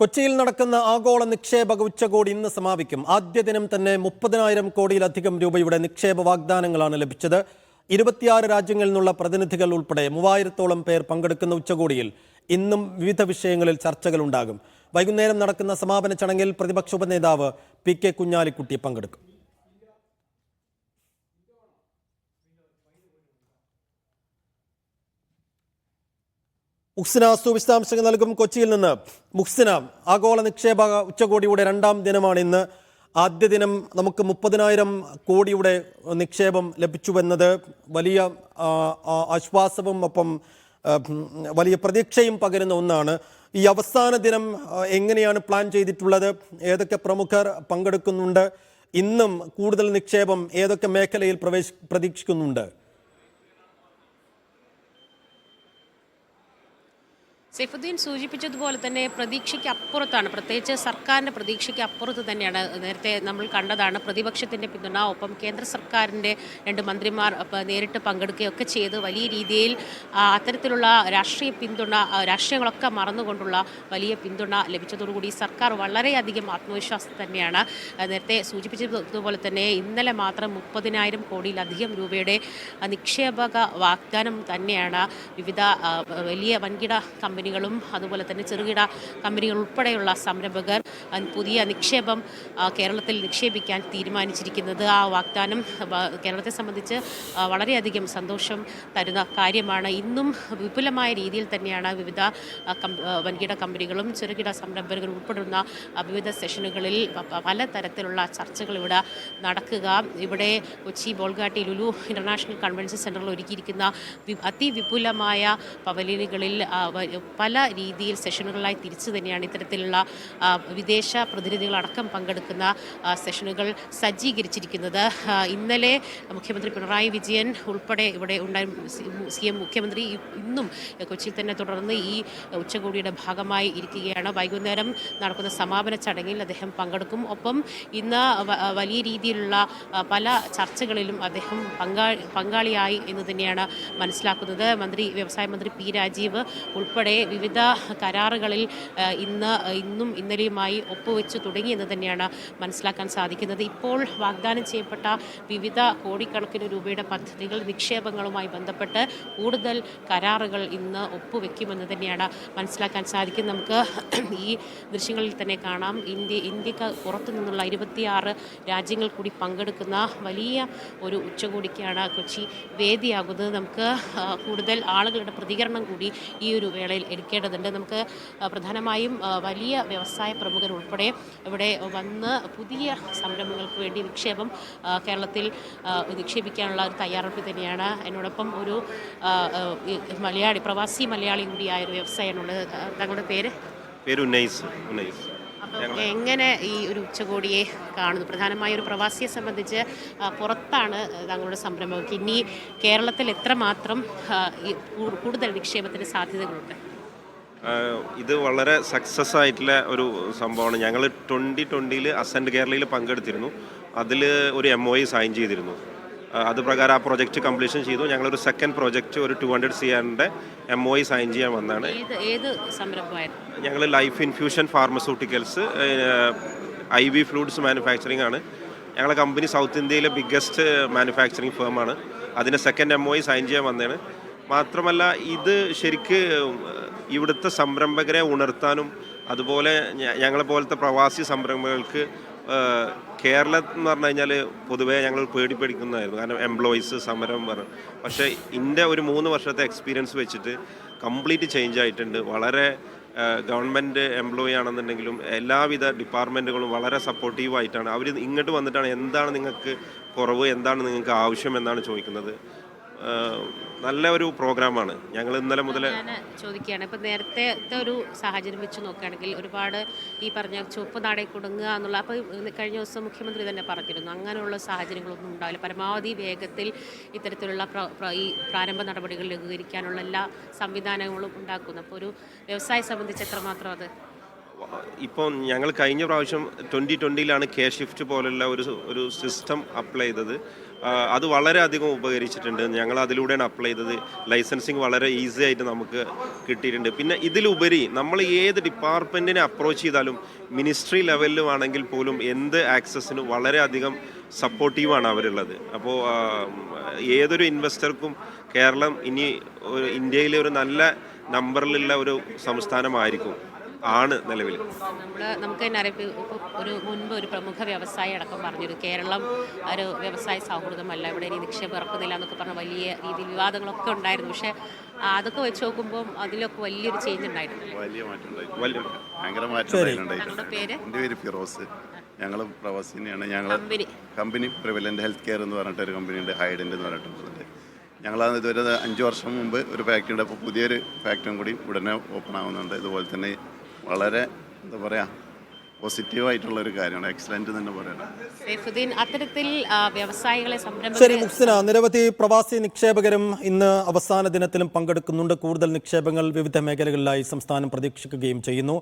കൊച്ചിയിൽ നടക്കുന്ന ആഗോള നിക്ഷേപക ഉച്ചകോടി ഇന്ന് സമാപിക്കും. ആദ്യ ദിനം തന്നെ മുപ്പതിനായിരം കോടിയിലധികം രൂപയുടെ നിക്ഷേപ വാഗ്ദാനങ്ങളാണ് ലഭിച്ചത്. ഇരുപത്തിയാറ് രാജ്യങ്ങളിൽ നിന്നുള്ള പ്രതിനിധികൾ ഉൾപ്പെടെ മൂവായിരത്തോളം പേർ പങ്കെടുക്കുന്ന ഉച്ചകോടിയിൽ ഇന്നും വിവിധ വിഷയങ്ങളിൽ ചർച്ചകൾ ഉണ്ടാകും വൈകുന്നേരം നടക്കുന്ന സമാപന ചടങ്ങിൽ പ്രതിപക്ഷ ഉപനേതാവ് പി കെ കുഞ്ഞാലിക്കുട്ടി പങ്കെടുക്കും. മുഹ്സിന അസു വിശദാംശങ്ങൾ നൽകും കൊച്ചിയിൽ നിന്ന്. മുഹ്സിന ആഗോള നിക്ഷേപ ഉച്ചകോടിയുടെ രണ്ടാം ദിനമാണ് ഇന്ന്. ആദ്യ ദിനം നമുക്ക് മുപ്പതിനായിരം കോടിയുടെ നിക്ഷേപം ലഭിച്ചുവെന്നത് വലിയ ആശ്വാസവും ഒപ്പം വലിയ പ്രതീക്ഷയും പകരുന്ന ഒന്നാണ്. ഈ അവസാന ദിനം എങ്ങനെയാണ് പ്ലാൻ ചെയ്തിട്ടുള്ളത്? ഏതൊക്കെ പ്രമുഖർ പങ്കെടുക്കുന്നുണ്ട്? ഇന്നും കൂടുതൽ നിക്ഷേപം ഏതൊക്കെ മേഖലയിൽ പ്രവേശി പ്രതീക്ഷിക്കുന്നുണ്ട്? സൈഫുദ്ദീൻ സൂചിപ്പിച്ചതുപോലെ തന്നെ പ്രതീക്ഷയ്ക്ക് അപ്പുറത്താണ്. പ്രത്യേകിച്ച് സർക്കാരിന്റെ പ്രതീക്ഷയ്ക്ക് അപ്പുറത്ത് തന്നെയാണ് നേരത്തെ നമ്മൾ കണ്ടതാണ് പ്രതിപക്ഷത്തിന്റെ പിന്തുണ ഒപ്പം കേന്ദ്ര സർക്കാരിന്റെ രണ്ട് മന്ത്രിമാർ നേരിട്ട് പങ്കെടുക്കുകയൊക്കെ ചെയ്ത് വലിയ രീതിയിൽ അത്തരത്തിലുള്ള രാഷ്ട്രീയ പിന്തുണ രാഷ്ട്രീയങ്ങളൊക്കെ മറന്നുകൊണ്ടുള്ള വലിയ പിന്തുണ ലഭിച്ചതോടുകൂടി സർക്കാർ വളരെയധികം ആത്മവിശ്വാസം തന്നെയാണ്. നേരത്തെ സൂചിപ്പിച്ചതുപോലെ തന്നെ ഇന്നലെ മാത്രം മുപ്പതിനായിരം കോടിയിലധികം രൂപയുടെ നിക്ഷേപക വാഗ്ദാനം തന്നെയാണ് വിവിധ വലിയ വൻകിട കമ്പനികളും അതുപോലെ തന്നെ ചെറുകിട കമ്പനികൾ ഉൾപ്പെടെയുള്ള സംരംഭകർ പുതിയ നിക്ഷേപം കേരളത്തിൽ നിക്ഷേപിക്കാൻ തീരുമാനിച്ചിരിക്കുന്നത്. ആ വാഗ്ദാനം കേരളത്തെ സംബന്ധിച്ച് വളരെയധികം സന്തോഷം തരുന്ന കാര്യമാണ്. ഇന്നും വിപുലമായ രീതിയിൽ തന്നെയാണ് വിവിധ വൻകിട കമ്പനികളും ചെറുകിട സംരംഭകർ ഉൾപ്പെടുന്ന വിവിധ സെഷനുകളിൽ പലതരത്തിലുള്ള ചർച്ചകൾ ഇവിടെ നടക്കുക. ഇവിടെ കൊച്ചി ബോൾഗാട്ടി ലുലു ഇന്റർനാഷണൽ കൺവെൻഷൻ സെന്ററിൽ ഒരുക്കിയിരിക്കുന്ന അതിവിപുലമായ പവലിയനുകളിൽ പല രീതിയിൽ സെഷനുകളായി തിരിച്ചു തന്നെയാണ് ഇത്തരത്തിലുള്ള വിദേശ പ്രതിനിധികളടക്കം പങ്കെടുക്കുന്ന സെഷനുകൾ സജ്ജീകരിച്ചിരിക്കുന്നത്. ഇന്നലെ മുഖ്യമന്ത്രി പിണറായി വിജയൻ ഉൾപ്പെടെ ഇവിടെ ഉണ്ടായി സി എം മുഖ്യമന്ത്രി ഇന്നും കൊച്ചിയിൽ തന്നെ തുടർന്ന് ഈ ഉച്ചകോടിയുടെ ഭാഗമായി ഇരിക്കുകയാണ്. വൈകുന്നേരം നടക്കുന്ന സമാപന ചടങ്ങിൽ അദ്ദേഹം പങ്കെടുക്കും. ഒപ്പം ഇന്ന് വലിയ രീതിയിലുള്ള പല ചർച്ചകളിലും അദ്ദേഹം പങ്കാളി പങ്കാളിയായി എന്ന് തന്നെയാണ് മനസ്സിലാക്കുന്നത്. മന്ത്രി വ്യവസായ മന്ത്രി പി രാജീവ് ഉൾപ്പെടെ വിവിധ കരാറുകളിൽ ഇന്ന് ഇന്നും ഇന്നലെയുമായി ഒപ്പുവെച്ച് തുടങ്ങിയെന്ന് തന്നെയാണ് മനസ്സിലാക്കാൻ സാധിക്കുന്നത്. ഇപ്പോൾ വാഗ്ദാനം ചെയ്യപ്പെട്ട വിവിധ കോടിക്കണക്കിന് രൂപയുടെ പദ്ധതികൾ നിക്ഷേപങ്ങളുമായി ബന്ധപ്പെട്ട് കൂടുതൽ കരാറുകൾ ഇന്ന് ഒപ്പുവെക്കുമെന്ന് തന്നെയാണ് മനസ്സിലാക്കാൻ സാധിക്കും നമുക്ക് ഈ ദൃശ്യങ്ങളിൽ തന്നെ കാണാം. ഇന്ത്യ ഇന്ത്യയ്ക്ക് പുറത്തു നിന്നുള്ള ഇരുപത്തിയാറ് രാജ്യങ്ങൾ കൂടി പങ്കെടുക്കുന്ന വലിയ ഒരു ഉച്ചകോടിക്കാണ് കൊച്ചി വേദിയാകുന്നത്. നമുക്ക് കൂടുതൽ ആളുകളുടെ പ്രതികരണം കൂടി ഈ ഒരു വേളയിൽ എടുക്കേണ്ടതുണ്ട്. നമുക്ക് പ്രധാനമായും വലിയ വ്യവസായ പ്രമുഖർ ഉൾപ്പെടെ ഇവിടെ വന്ന് പുതിയ സംരംഭങ്ങൾക്ക് വേണ്ടി നിക്ഷേപം കേരളത്തിൽ നിക്ഷേപിക്കാനുള്ള ഒരു തയ്യാറെടുപ്പ് തന്നെയാണ്. എന്നോടൊപ്പം ഒരു മലയാളി പ്രവാസി മലയാളി കൂടിയായ ഒരു വ്യവസായമാണുള്ളത് തങ്ങളുടെ താങ്കളുടെ പേര്? പേര് ഉന്നയിസ് ഉന്നയിസ്. എങ്ങനെ ഈ ഒരു ഉച്ചകോടിയെ കാണുന്നു? പ്രധാനമായ ഒരു പ്രവാസിയെ സംബന്ധിച്ച് പുറത്താണ് താങ്കളുടെ സംരംഭം. ഇനി കേരളത്തിൽ എത്രമാത്രം കൂടുതൽ നിക്ഷേപത്തിന് സാധ്യതകളുണ്ട്? ഇത് വളരെ സക്സസ് ആയിട്ടുള്ള ഒരു സംഭവമാണ്. ഞങ്ങൾ ട്വന്റി ട്വന്റിയിൽ അസന്റ് കേരളയിൽ പങ്കെടുത്തിരുന്നു. അതിൽ ഒരു എം ഒ ഐ സൈൻ ചെയ്തിരുന്നു. അത് പ്രകാരം ആ പ്രൊജക്റ്റ് കംപ്ലീഷൻ ചെയ്തു. ഞങ്ങളൊരു സെക്കൻഡ് പ്രൊജക്റ്റ് ഒരു ടു ഹൺഡ്രഡ് സി ആറിന്റെ എം ഒ ഐ സൈൻ ചെയ്യാൻ വന്നാണ്. ഞങ്ങൾ life infusion pharmaceuticals I V fluids manufacturing ആണ്. ഞങ്ങളുടെ കമ്പനി സൗത്ത് ഇന്ത്യയിലെ ബിഗ്ഗസ്റ്റ് മാനുഫാക്ചറിങ് ആണ്. അതിന്റെ second M O I sign ചെയ്യാൻ വന്നതാണ്. മാത്രമല്ല ഇത് ശരിക്ക് ഇവിടുത്തെ സംരംഭകരെ ഉണർത്താനും അതുപോലെ ഞങ്ങളെ പോലത്തെ പ്രവാസി സംരംഭകർക്ക് കേരളം എന്ന് പറഞ്ഞു കഴിഞ്ഞാൽ പൊതുവേ ഞങ്ങൾ പേടി പേടിക്കുന്നതായിരുന്നു കാരണം എംപ്ലോയീസ് സമരം പറഞ്ഞു പക്ഷേ ഇതിന്റെ ഒരു മൂന്ന് വർഷത്തെ എക്സ്പീരിയൻസ് വെച്ചിട്ട് കംപ്ലീറ്റ് ചേഞ്ച് ആയിട്ടുണ്ട്. വളരെ ഗവൺമെന്റ് എംപ്ലോയി ആണെന്നുണ്ടെങ്കിലും എല്ലാവിധ ഡിപ്പാർട്ട്മെന്റുകളും വളരെ സപ്പോർട്ടീവായിട്ടാണ് അവർ ഇങ്ങോട്ട് വന്നിട്ടാണ് എന്താണ് നിങ്ങൾക്ക് കുറവ് എന്താണ് നിങ്ങൾക്ക് ആവശ്യം എന്നാണ് ചോദിക്കുന്നത്. നല്ല ഒരു പ്രോഗ്രാമാണ്. ഞങ്ങൾ ഇന്നലെ മുതൽ ചോദിക്കുകയാണ്. ഇപ്പം നേരത്തെ ഒരു സാഹചര്യം വെച്ച് നോക്കുകയാണെങ്കിൽ ഒരുപാട് ഈ പറഞ്ഞ ചുവപ്പ് നാടെ കൊടുങ്ങുക എന്നുള്ള അപ്പോൾ കഴിഞ്ഞ ദിവസം മുഖ്യമന്ത്രി തന്നെ പറഞ്ഞിരുന്നു. അങ്ങനെയുള്ള സാഹചര്യങ്ങളൊന്നും ഉണ്ടാവില്ല. പരമാവധി വേഗത്തിൽ ഇത്തരത്തിലുള്ള ഈ പ്രാരംഭ നടപടികൾ ലഘൂകരിക്കാനുള്ള എല്ലാ സംവിധാനങ്ങളും ഉണ്ടാക്കുന്നു. അപ്പോൾ ഒരു വ്യവസായം സംബന്ധിച്ച് എത്രമാത്രം അത് ഇപ്പം ഞങ്ങൾ കഴിഞ്ഞ പ്രാവശ്യം ട്വന്റി ട്വന്റിയിലാണ് കെ ഷിഫ്റ്റ് പോലുള്ള ഒരു ഒരു സിസ്റ്റം അപ്ലൈ ചെയ്തത്. അത് വളരെയധികം ഉപകരിച്ചിട്ടുണ്ട്. ഞങ്ങൾ അതിലൂടെയാണ് അപ്ലൈ ചെയ്തത്. ലൈസൻസിങ് വളരെ ഈസി ആയിട്ട് നമുക്ക് കിട്ടിയിട്ടുണ്ട്. പിന്നെ ഇതിലുപരി നമ്മൾ ഏത് ഡിപ്പാർട്ട്മെന്റിനെ അപ്രോച്ച് ചെയ്താലും മിനിസ്ട്രി ലെവലിലും ആണെങ്കിൽ പോലും എന്ത് ആക്സസിനും വളരെയധികം സപ്പോർട്ടീവാണ് അവരുള്ളത്. അപ്പോൾ ഏതൊരു ഇൻവെസ്റ്റർക്കും കേരളം ഇനി ഇന്ത്യയിലെ ഒരു നല്ല നമ്പറിലുള്ള ഒരു സംസ്ഥാനമായിരിക്കും. ആണ് നിലവിൽ. നമ്മൾ നമുക്ക് തന്നെ അറിയാം ഇപ്പോൾ ഒരു മുൻപ് ഒരു പ്രമുഖ വ്യവസായി അടക്കം പറഞ്ഞൊരു കേരളം ഒരു വ്യവസായ സൗഹൃദമല്ല ഇവിടെ ഇനി നിക്ഷേപം ഇറക്കുന്നില്ല എന്നൊക്കെ പറഞ്ഞ വലിയ രീതിയിൽ വിവാദങ്ങളൊക്കെ ഉണ്ടായിരുന്നു. പക്ഷേ അതൊക്കെ വെച്ച് നോക്കുമ്പോൾ അതിലൊക്കെ വലിയൊരു ചേഞ്ച് ഉണ്ടായിട്ടുണ്ട്. വലിയ മാറ്റം പേര്? എന്റെ പേര് ഫിറോസ്. ഞങ്ങൾ പ്രവാസിനെയാണ്. ഞങ്ങൾ company. Company prevalent health care എന്ന് പറഞ്ഞിട്ട് ഒരു കമ്പനി ഉണ്ട് ഹൈഡന്റ് എന്ന് പറഞ്ഞിട്ടുണ്ട് ഞങ്ങൾ ഇതുവരെ അഞ്ച് വർഷം മുമ്പ് ഒരു ഫാക്ടറി ഉണ്ട് അപ്പോൾ പുതിയൊരു ഫാക്ടറിയും കൂടി ഉടനെ ഓപ്പൺ ആവുന്നുണ്ട്. ഇതുപോലെ തന്നെ വളരെ എന്താ പറയുക പോസിറ്റീവായിട്ടുള്ള ഒരു കാര്യമാണ്. എക്സലന്റ് തന്നെ പറയണം. സൈഫുദ്ദീൻ അത്തരത്തിൽ വ്യവസായികളെ ശരി മുക്സിന നിരവധി പ്രവാസി നിക്ഷേപകരും ഇന്ന് അവസാന ദിനത്തിലും പങ്കെടുക്കുന്നുണ്ട്. കൂടുതൽ നിക്ഷേപങ്ങൾ വിവിധ മേഖലകളിലായി സംസ്ഥാനം പ്രതീക്ഷിക്കുകയും ചെയ്യുന്നു.